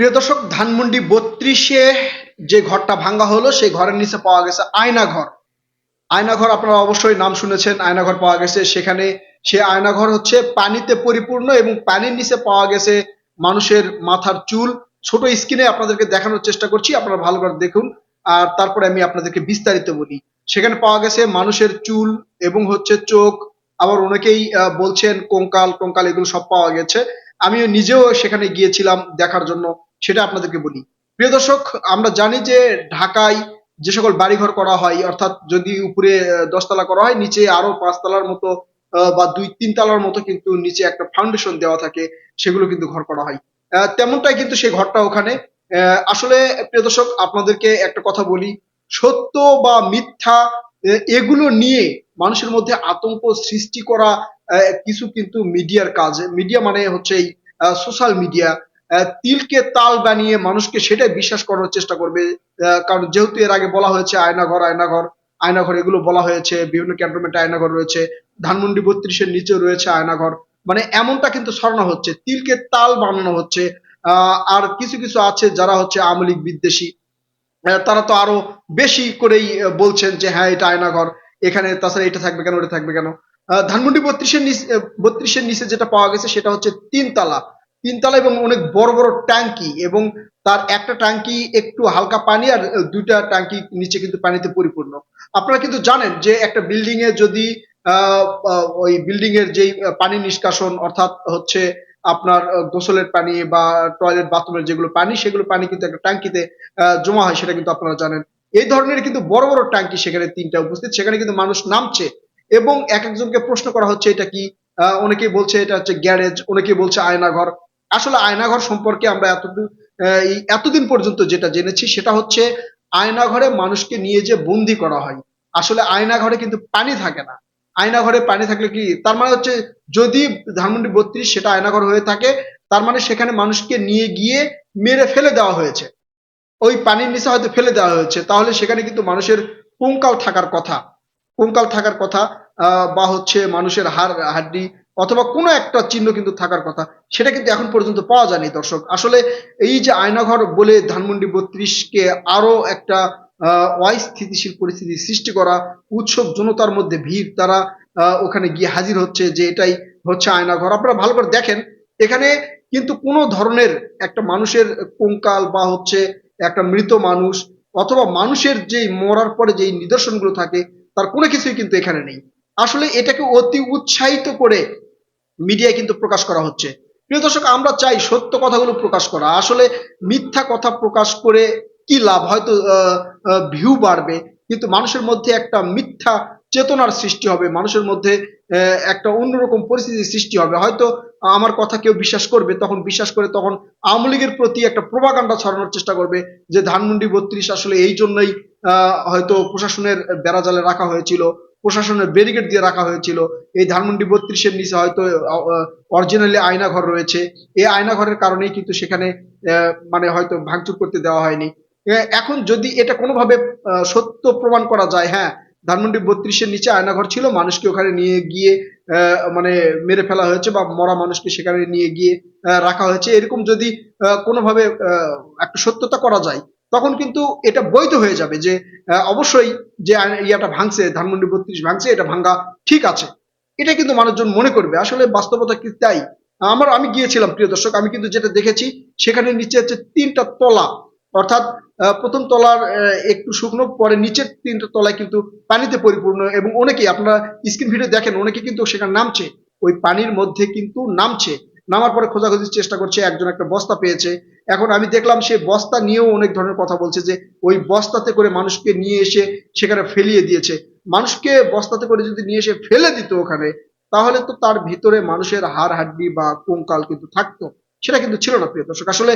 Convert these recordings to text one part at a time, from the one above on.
প্রিয় দর্শক, ধানমন্ডি বত্রিশে যে ঘরটা ভাঙ্গা হলো, সেই ঘরের নিচে পাওয়া গেছে আয়না ঘর আয়না ঘর আপনারা অবশ্যই নাম শুনেছেন আয়না ঘর পাওয়া গেছে। সেখানে সে আয়না ঘর হচ্ছে পানিতে পরিপূর্ণ এবং পানির নিচে পাওয়া গেছে মানুষের মাথার চুল। ছোট স্ক্রিনে আপনাদেরকে দেখানোর চেষ্টা করছি, আপনারা ভালো করে দেখুন। আর তারপরে আমি আপনাদেরকে বিস্তারিত বলি। সেখানে পাওয়া গেছে মানুষের চুল এবং হচ্ছে চোখ। আবার অনেকেই বলছেন কঙ্কাল কঙ্কাল এগুলো সব পাওয়া গেছে। আমিও নিজেও সেখানে গিয়েছিলাম দেখার জন্য। সেটা আপনাদেরকে বলি। প্রিয় দর্শক, আমরা জানি যে ঢাকায় যে সকল বাড়িঘর করা হয়, অর্থাৎ যদি উপরে দশতলা করা হয়, নিচে আরও পাঁচতলার মতো বা দুই তিন তলার মতো কিন্তু নিচে একটা ফাউন্ডেশন দেওয়া থাকে, সেগুলো কিন্তু ঘর করা হয়। তেমনটাই কিন্তু সেই ঘরটা ওখানে। আসলে প্রিয় দর্শক, আপনাদেরকে একটা কথা বলি। সত্য বা মিথ্যা এগুলো নিয়ে মানুষের মধ্যে আতঙ্ক সৃষ্টি করা কিছু কিন্তু মিডিয়ার কাজ। মিডিয়া মানে হচ্ছে এই সোশ্যাল মিডিয়া তিলকে তাল বানিয়ে মানুষকে সেটাই বিশ্বাস করার চেষ্টা করবে। কারণ যেহেতু এর আগে বলা হয়েছে আয়নাঘর আয়নাঘর আয়নাঘর এগুলো বলা হয়েছে, বিভিন্ন ক্যান্টনমেন্টে আয়নাঘর রয়েছে, ধানমন্ডি বত্রিশের নিচে রয়েছে আয়নাঘর। মানে এমনটা কিন্তু সরানো হচ্ছে, তিলকে তাল বানানো হচ্ছে আর কিছু কিছু আছে যারা হচ্ছে আমলিক বিদ্বেষী। তারা তো আরও বেশি করেই বলছেন যে হ্যাঁ এটা আয়নাঘর, এখানে তাছাড়া এটা থাকবে কেন, ওটা থাকবে কেন? ধানমন্ডি বত্রিশের নিচে বত্রিশের নিচে যেটা পাওয়া গেছে সেটা হচ্ছে তিনতলা। তিনতলা এবং অনেক বড় বড় ট্যাঙ্কি এবং তার একটা ট্যাঙ্কি একটু হালকা পানি আর দুইটা ট্যাঙ্কি নিচে কিন্তু পানিতে পরিপূর্ণ। আপনারা কিন্তু জানেন যে একটা বিল্ডিং এ যদি ওই বিল্ডিং এর যেই পানি নিষ্কাশন অর্থাৎ হচ্ছে আপনার গোসলের পানি বা টয়লেট বাথরুমের যেগুলো পানি, সেগুলো পানি কিন্তু একটা ট্যাঙ্কিতে জমা হয় সেটা কিন্তু আপনারা জানেন। এই ধরনের কিন্তু বড় বড় ট্যাঙ্কি সেখানে তিনটা উপস্থিত, সেখানে কিন্তু মানুষ নামছে এবং এক একজনকে প্রশ্ন করা হচ্ছে এটা কি? অনেকেই বলছে এটা হচ্ছে গ্যারেজ, অনেকেই বলছে আয়নাঘর। আসলে আয়নাঘর সম্পর্কে আমরা এতদিন এতদিন পর্যন্ত যেটা জেনেছি সেটা হচ্ছে আয়নাঘরে মানুষকে নিয়ে যে বন্দি করা হয়। আসলে আয়নাঘরে কিন্তু পানি থাকে না। আয়নাঘরে পানি থাকলে কি, তার মানে হচ্ছে যদি ধানমন্ডি বত্রিশ সেটা আয়নাঘর হয়ে থাকে, তার মানে সেখানে মানুষকে নিয়ে গিয়ে মেরে ফেলে দেওয়া হয়েছে। ওই পানির নিচে হয়তো ফেলে দেওয়া হয়েছে। তাহলে সেখানে কিন্তু মানুষের কঙ্কাল থাকার কথা। কঙ্কাল থাকার কথা বা হচ্ছে মানুষের হাড়, হাড্ডি অথবা কোনো একটা চিহ্ন কিন্তু থাকার কথা, সেটা কিন্তু এখন পর্যন্ত পাওয়া যায়নি দর্শক। আসলে এই যে আয়নাঘর বলে ধানমন্ডি বত্রিশকে আরও একটা অস্থিতিশীল পরিস্থিতি সৃষ্টি করা, উৎসব জনতার মধ্যে ভিড়, তারা ওখানে গিয়ে হাজির হচ্ছে যে এটাই হচ্ছে আয়নাঘর। আপনারা ভালো করে দেখেন, এখানে কিন্তু কোনো ধরনের একটা মানুষের কঙ্কাল বা হচ্ছে একটা মৃত মানুষ অথবা মানুষের যেই মরার পরে যেই নিদর্শনগুলো থাকে, তার কোনো কিছুই কিন্তু এখানে নেই। আসলে এটাকে অতি উৎসাহিত করে মিডিয়ায় কিন্তু প্রকাশ করা হচ্ছে। প্রিয় দর্শক, আমরা চাই সত্য কথাগুলো প্রকাশ করা। আসলে মিথ্যা কথা প্রকাশ করে কি লাভ? হয়তো ভিউ বাড়বে, কিন্তু মানুষের মধ্যে একটা মিথ্যা চেতনার সৃষ্টি হবে। মানুষের মধ্যে একটা অন্যরকম পরিস্থিতির সৃষ্টি হবে। হয়তো আমার কথা কেউ বিশ্বাস করবে, তখন বিশ্বাস করে তখন আওয়ামী লীগের প্রতি একটা প্রভাকাণ্ডা ছড়ানোর চেষ্টা করবে যে ধানমন্ডি বত্রিশ আসলে এই জন্যই হয়তো প্রশাসনের বেড়াজালে রাখা হয়েছিল। প্রশাসনের ব্যারিকেড দিয়ে রাখা হয়েছিল। এই ধানমন্ডি বত্রিশের নিচে হয়তো অরিজিনালি আয়নাঘর রয়েছে। এই আয়নাঘরের কারণেই কিন্তু সেখানে মানে হয়তো ভাঙচুর করতে দেওয়া হয়নি। এখন যদি এটা কোনোভাবে সত্য প্রমাণ করা যায় হ্যাঁ ধানমন্ডি বত্রিশের নিচে আয়নাঘর ছিল, মানুষকে ওখানে নিয়ে গিয়ে মানে মেরে ফেলা হয়েছে বা মরা মানুষকে সেখানে নিয়ে গিয়ে রাখা হয়েছে। এরকম যদি কোনোভাবে একটা সত্যতা করা যায় তখন কিন্তু এটা বৈধ হয়ে যাবে যে অবশ্যই যে ইয়াটা ভাঙছে, ধানমন্ডি বত্রিশ ভাঙছে, এটা ভাঙ্গা ঠিক আছে। এটা কিন্তু মানুষজন মনে করবে। আসলে বাস্তবতা কি তাই? আমার, আমি গিয়েছিলাম, প্রিয় দর্শক, আমি কিন্তু যেটা দেখেছি, সেখানে নিচে হচ্ছে তিনটা তলা। অর্থাৎ প্রথম তলার একটু শুকনো, পরে নিচের তিনটা তলায় কিন্তু পানিতে পরিপূর্ণ এবং অনেকেই, আপনারা স্ক্রিন ভিডিও দেখেন অনেকে কিন্তু সেখানে নামছে। ওই পানির মধ্যে কিন্তু নামছে। নামার পরে খোঁজাখুঁজির চেষ্টা করছে, একজন একটা বস্তা পেয়েছে। এখন আমি দেখলাম সে বস্তা নিয়েও অনেক ধরনের কথা বলছে যে ওই বস্তাতে করে মানুষকে নিয়ে এসে সেখানে ফেলিয়ে দিয়েছে। মানুষকে বস্তাতে করে যদি নিয়ে এসে ফেলে দিত ওখানে, তাহলে তো তার ভিতরে মানুষের হাড় হাড্ডি বা কঙ্কাল কিন্তু থাকতো। সেটা কিন্তু ছিল না, প্রিয় দর্শক। আসলে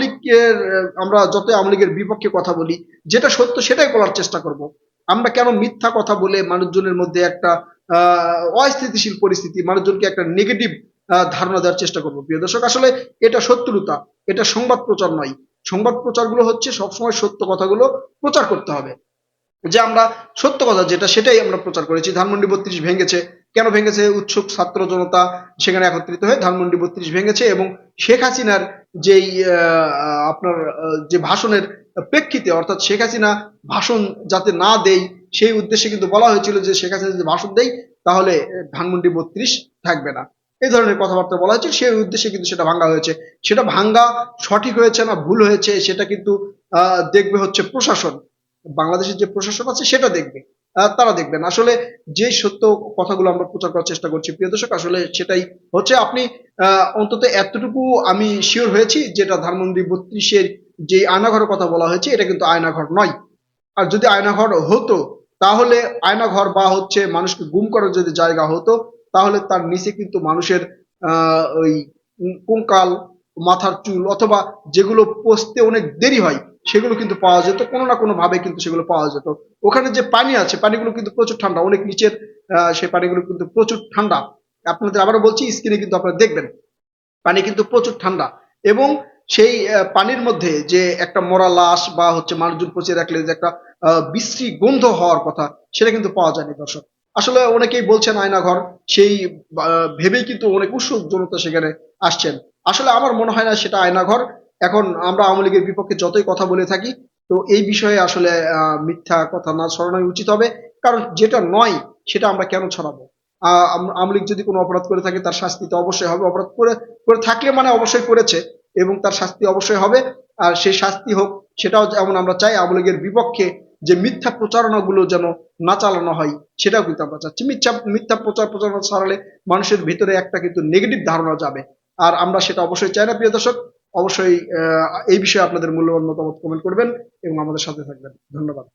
লীগের আমরা যত আওয়ামী লীগের বিপক্ষে কথা বলি, যেটা সত্য সেটাই বলার চেষ্টা করব। আমরা কেন মিথ্যা কথা বলে মানুষজনের মধ্যে একটা অস্থিতিশীল পরিস্থিতি, মানুষজনকে একটা নেগেটিভ ধারণা দেওয়ার চেষ্টা করব, প্রিয় দর্শক? আসলে এটা সত্যতা এটা সংবাদ প্রচার নয়। সংবাদ প্রচারগুলো হচ্ছে সবসময় সত্য কথাগুলো প্রচার করতে হবে। যে আমরা সত্য কথা যেটা, সেটাই আমরা প্রচার করেছি। ধানমন্ডি বত্রিশ ভেঙেছে। কেন ভেঙেছে? উৎসুক ছাত্র জনতা সেখানে একত্রিত হয়ে ধানমন্ডি বত্রিশ ভেঙেছে এবং শেখ হাসিনার যেই আপনার যে ভাষণের প্রেক্ষিতে, অর্থাৎ শেখ হাসিনা ভাষণ যাতে না দেই, সেই উদ্দেশ্যে কিন্তু বলা হয়েছিল যে শেখ হাসিনা যদি ভাষণ দেয় তাহলে ধানমন্ডি বত্রিশ থাকবে না। এই ধরনের কথাবার্তা বলা হয়েছে। সেই উদ্দেশ্যে কিন্তু সেটা ভাঙ্গা হয়েছে। সেটা ভাঙ্গা সঠিক হয়েছে না ভুল হয়েছে, সেটা কিন্তু দেখবে হচ্ছে প্রশাসন। বাংলাদেশের যে প্রশাসন আছে সেটা দেখবে। তারা দেখবেন। আসলে যে সত্য কথাগুলো আমরা প্রচার করার চেষ্টা করছি, প্রিয় দর্শক, আসলে সেটাই হচ্ছে আপনি অন্তত এতটুকু আমি শিওর হয়েছি যেটা ধানমন্ডি বত্রিশের যে আয়নাঘরের কথা বলা হয়েছে, এটা কিন্তু আয়নাঘর নয়। আর যদি আয়নাঘর হতো, তাহলে আয়নাঘর বা হচ্ছে মানুষকে গুম করার যদি জায়গা হতো তাহলে তার নিচে কিন্তু মানুষের ওই কঙ্কাল, মাথার চুল অথবা যেগুলো পচতে অনেক দেরি হয়, সেগুলো কিন্তু পাওয়া যেত। কোনো না কোনো ভাবে কিন্তু সেগুলো পাওয়া যেত। ওখানে যে পানি আছে, পানিগুলো কিন্তু প্রচুর ঠান্ডা। অনেক নিচের সেই পানিগুলো কিন্তু প্রচুর ঠান্ডা। আপনাদের আবারও বলছি স্ক্রিনে কিন্তু আপনারা দেখবেন। পানি কিন্তু প্রচুর ঠান্ডা। এবং সেই পানির মধ্যে যে একটা মরা লাশ বা হচ্ছে মানুষজন পচিয়ে রাখলে যে একটা বিশ্রী গন্ধ হওয়ার কথা, সেটা কিন্তু পাওয়া যায়নি দর্শক। আসলে অনেকেই বলছেন আয়নাঘর, সেই ভেবেই কিন্তু অনেক উৎসুক জনতা সেখানে আসছেন। আসলে আমার মনে হয় না সেটা আয়নাঘর। এখন আমরা আওয়ামী লীগের বিপক্ষে যতই কথা বলে থাকি, তো এই বিষয়ে আসলে মিথ্যা কথা না ছড়ানোই উচিত হবে। কারণ যেটা নয়, সেটা আমরা কেন ছড়াবো? আওয়ামী লীগ যদি কোনো অপরাধ করে থাকে, তার শাস্তি তো অবশ্যই হবে। অপরাধ করে করে থাকলে মানে অবশ্যই করেছে, এবং তার শাস্তি অবশ্যই হবে। আর সেই শাস্তি হোক, সেটাও যেমন আমরা চাই, আওয়ামী লীগের বিপক্ষে যে মিথ্যা প্রচারণাগুলো যেন না চালানো হয়, সেটাও কিন্তু আমরা চাচ্ছি। মিথ্যা মিথ্যা প্রচার প্রচারণা ছাড়ালে মানুষের ভিতরে একটা কিন্তু নেগেটিভ ধারণা যাবে। আর আমরা সেটা অবশ্যই চাই না, প্রিয় দর্শক। অবশ্যই এই বিষয়ে আপনাদের মূল্যবান মতামত কমেন্ট করবেন এবং আমাদের সাথে থাকবেন। ধন্যবাদ।